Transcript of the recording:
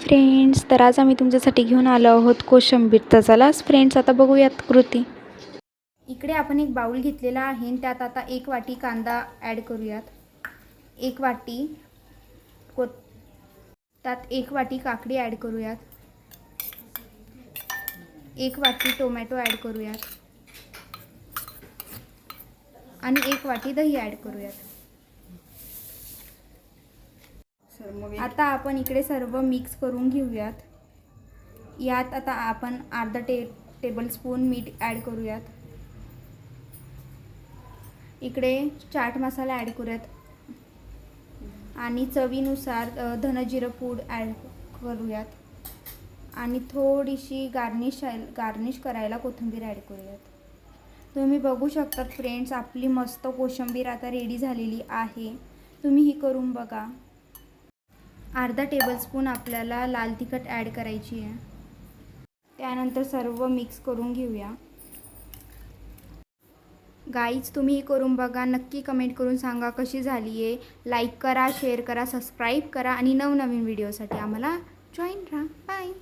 Friends तर आज आम्ही तुमच्यासाठी घेऊन आलो आहोत कोशंबीर. तर चलाच फ्रेंड्स आता बघूयात कृती. इकडे आपण एक बाऊल घेतलेला आहे आणि त्यात आता एक वाटी कांदा ॲड करूयात. एक वाटी को त्यात एक वाटी काकडी ॲड करूयात. एक वाटी टोमॅटो ॲड करूयात. आणि एक वाटी दही ॲड करूयात. मग आता आपण इकडे सर्व मिक्स करून घेऊयात. यात आता आपण अर्धा टे टेबलस्पून मीठ ॲड करूयात. इकडे चाट मसाला ॲड करूयात. आणि चवीनुसार अ, धनजिरं पूड ॲड करूयात. आणि थोडीशी गार्निश गार्निश करायला कोथिंबीर ॲड करूयात. तुम्ही बघू शकता फ्रेंड्स आपली मस्त कोशिंबीर आता रेडी झालेली आहे. तुम्ही ही करून बघा. अर्धा टेबलस्पून आपल्याला लाल तिखट ॲड करायची आहे. त्यानंतर सर्व मिक्स करून घेऊया. गाईज तुम्ही ही करून बघा. नक्की कमेंट करून सांगा कशी झाली आहे. लाईक करा शेअर करा सबस्क्राईब करा आणि नवनवीन व्हिडिओसाठी आम्हाला जॉईन राहा. बाय